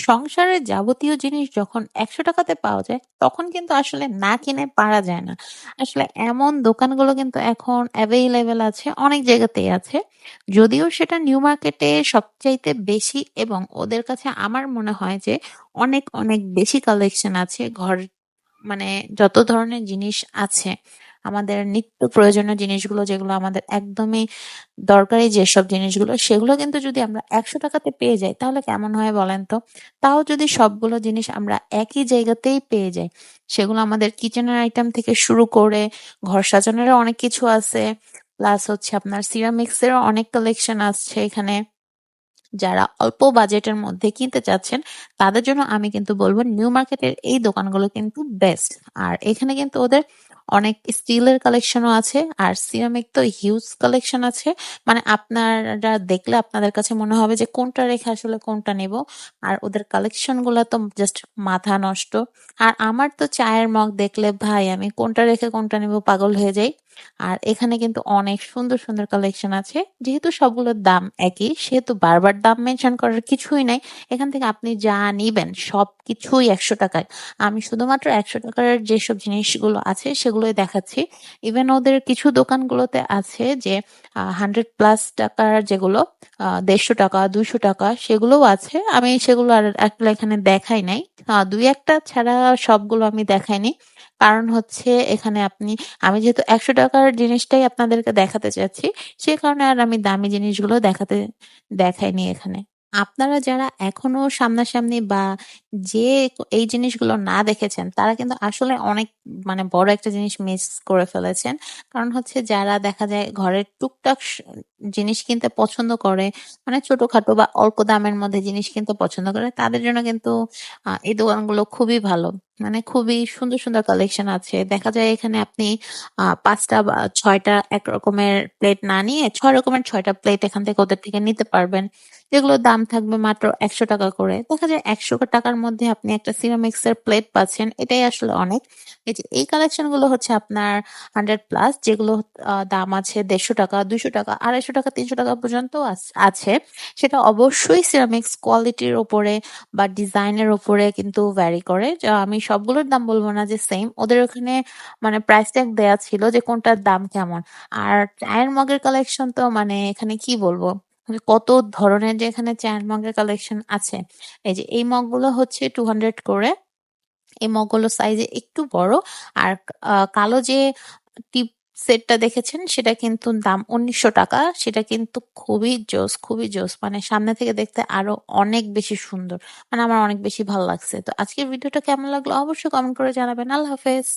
সংসারের যাবতীয় জিনিস যখন একশো টাকাতে পাওয়া যায়, তখন কিন্তু আসলে না কিনে পারা যায় না। আসলে এমন দোকানগুলো কিন্তু এখন এভেইলেবল আছে, অনেক জায়গাতেই আছে। যদিও সেটা নিউ মার্কেটে সবচাইতে বেশি এবং ওদের কাছে আমার মনে হয় যে অনেক, অনেক বেশি কালেকশন আছে। ঘর মানে যত ধরনের জিনিস আছে, আমাদের নিত্য প্রয়োজনীয় জিনিসগুলো যেগুলো আমাদের একদমই দরকারি যেসব জিনিসগুলো, সেগুলো কিন্তু যদি আমরা একশো টাকাতে পেয়ে যাই, তাহলে কেমন হয় বলেন তো? তাও যদি সবগুলো জিনিস আমরা একই জায়গাতেই পেয়ে যাই। সেগুলো আমাদের কিচেনের আইটেম থেকে শুরু করে ঘর সাজানোরও অনেক কিছু আছে। প্লাস হচ্ছে আপনার সিরামিক্স এরও অনেক কালেকশন আসছে এখানে। যারা অল্প বাজেটের মধ্যে কিনতে চাচ্ছেন, তাদের জন্য আমি কিন্তু বলব নিউ মার্কেটের এই দোকানগুলো কিন্তু বেস্ট। আর এখানে কিন্তু ওদের অনেক স্টিলের কালেকশনও আছে। আর সিরামিক তো হিউজ কালেকশন আছে। মানে আপনারা দেখলে আপনাদের কাছে মনে হবে যে কোনটা রেখে আসলে কোনটা নেব। আর ওদের কালেকশনগুলা তো জাস্ট মাথা নষ্ট। আর আমার তো চায়ের মগ দেখলে ভাই আমি কোনটা রেখে কোনটা নেব পাগল হয়ে যাই। আর এখানে কিন্তু অনেক সুন্দর, সুন্দর কালেকশন আছে। যেহেতু সবগুলোর দাম একই, সেহেতু বারবার দাম মেনশন করার কিছুই নাই। এখান থেকে আপনি যা নিবেন সবকিছুই একশো টাকায় আমি শুধুমাত্র একশো টাকার যেসব জিনিসগুলো আছে সেগুলোই দেখাচ্ছি। ইভেন ওদের কিছু দোকানগুলোতে আছে যে 100 প্লাস টাকার যেগুলো দেড়শো টাকা দুইশো টাকা সেগুলোও আছে। আমি সেগুলো আর এখানে দেখাই নাই। আ ২-১ ছাড়া সবগুলো আমি দেখাইনি। কারণ হচ্ছে এখানে আপনি আমি যেহেতু ৳১০০ র জিনিসটাই আপনাদেরকে দেখাতে চাচ্ছি, সে কারণে আর আমি দামি জিনিসগুলো দেখাতে দেখাইনি এখানে। আপনারা যারা এখনও সামনাসামনি বা যে এই জিনিসগুলো না দেখেছেন, তারা কিন্তু আসলে অনেক মানে বড় একটা জিনিস মিস করে ফেলেছেন। কারণ হচ্ছে যারা দেখা যায় ঘরের টুকটাক জিনিস কিনতে পছন্দ করে, মানে ছোটখাটো বা অল্প দামের মধ্যে জিনিস কিনতে পছন্দ করে, তাদের জন্য কিন্তু এই দোকানগুলো খুবই ভালো। মানে খুবই সুন্দর, সুন্দর কালেকশন আছে। দেখা যায় এখানে আপনি ৫ বা ৬ টা এক রকমের প্লেট না নিয়ে ছয় রকমের ছয়টা প্লেট এখান থেকে ওদের থেকে নিতে পারবেন। যেগুলোর দাম থাকবে মাত্র ৳১০০ করে। দেখা যায় ৳১০০ র মধ্যে আপনি একটা সিরামিক্স এর প্লেট পাচ্ছেন। এটাই আসলে অনেক। এই কালেকশনগুলো হচ্ছে আপনার 100 প্লাস যেগুলো দাম আছে ৳১৫০, ৳২০০, ৳২৫০, ৳৩০০ পর্যন্তও আছ আছে। সেটা অবশ্যই সিরামিক্স কোয়ালিটির ওপরে বা ডিজাইনের ওপরে কিন্তু ভ্যারি করে। যা আমি সবগুলোর দাম বলব না যে সেম। ওদের ওখানে মানে প্রাইস ট্যাগ দেয়া ছিল যে কোনটার দাম কেমন। আর চায়ের মগের কালেকশন তো মানে এখানে কি বলব? মানে কত ধরনের যে এখানে চায়ের মগের কালেকশন আছে। এই যে এই মগগুলো হচ্ছে 200 করে। এই মগগুলো সাইজে একটু বড়। আর কালো যে টিপ সেটটা দেখেছেন সেটা কিন্তু দাম ৳১৯০০ সেটা কিন্তু খুবই জোস, খুবই জোস। মানে সামনে থেকে দেখতে আরও অনেক বেশি সুন্দর। মানে আমার অনেক বেশি ভালো লাগছে। তো আজকের ভিডিওটা কেমন লাগল অবশ্যই কমেন্ট করে জানাবেন। আল্লাহ হাফেজ।